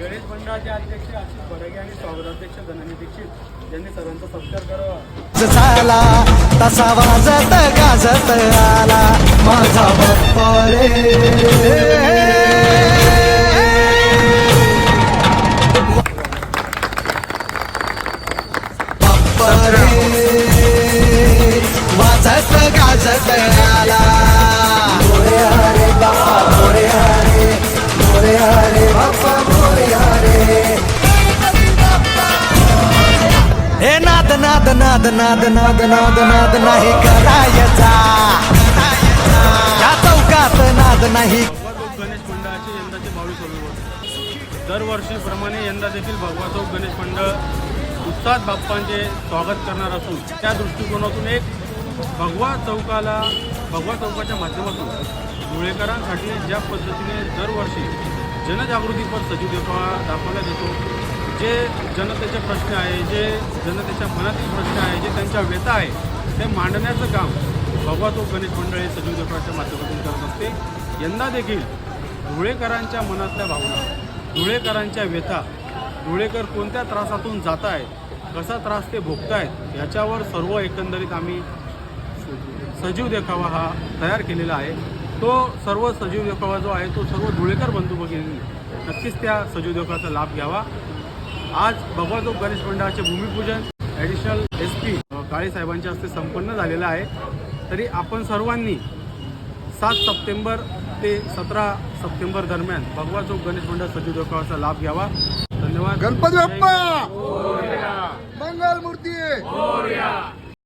गणेश मंडळाचे अध्यक्ष आशिष बरगे आणि स्वागताध्यक्ष धनंजय दीक्षित यांनी सर्वांचा सत्कार करावा. झाला तसा वाजत गाजत आला माझा बाप्पा रे. बाप्पा रे. वाजत गाजत आला. हे नाद नाद नाद नाद नाद नाद नाद नाही करायचा. या चौकात नाद नाही. गणेश मंडळाचे यंदाचे बावीस दरवर्षीप्रमाणे यंदा देखील भगवा चौक गणेश मंडळ उत्साहात बाप्पांचे स्वागत करणार असून त्या दृष्टिकोनातून एक भगवा चौकाला भगवा चौकाच्या माध्यमातून धुळेकरांसाठी ज्या पद्धतीने दरवर्षी जनजागृतीपर सजीव देखावा दाखवण्यात येतो जे जनतेचे प्रश्न आहे जे जनतेच्या मनातील प्रश्न आहे जे त्यांच्या व्यथा आहे ते मांडण्याचं काम भगवा तो गणेश मंडळ हे सजीव देखाव्याच्या माध्यमातून करत असते यंदा देखील धुळेकरांच्या मनातल्या भावना धुळेकरांच्या व्यथा धुळेकर कोणत्या त्रासातून जात आहेत कसा त्रास ते भोगतायत याच्यावर सर्व एकंदरीत आम्ही सजीव देखावा हा तयार केलेला आहे. तो सर्व सजीव देखावा जो आहे तो सर्व धुळेकर बंधू भगिनी नक्कीच त्या सजीव देखावाचा लाभ घ्यावा. आज भगवा चौक गणेश मंडळाचे भूमिपूजन. ॲडिशनल एस पी काळे साहेबांच्या हस्ते संपन्न झालेलं आहे. तरी आपण सर्वांनी सात सप्टेंबर ते सतरा सप्टेंबर दरम्यान भगवा चौक गणेश मंडळ देखावाचा लाभ घ्यावा. धन्यवाद. गणपती बाप्पा! मंगल मूर्ती!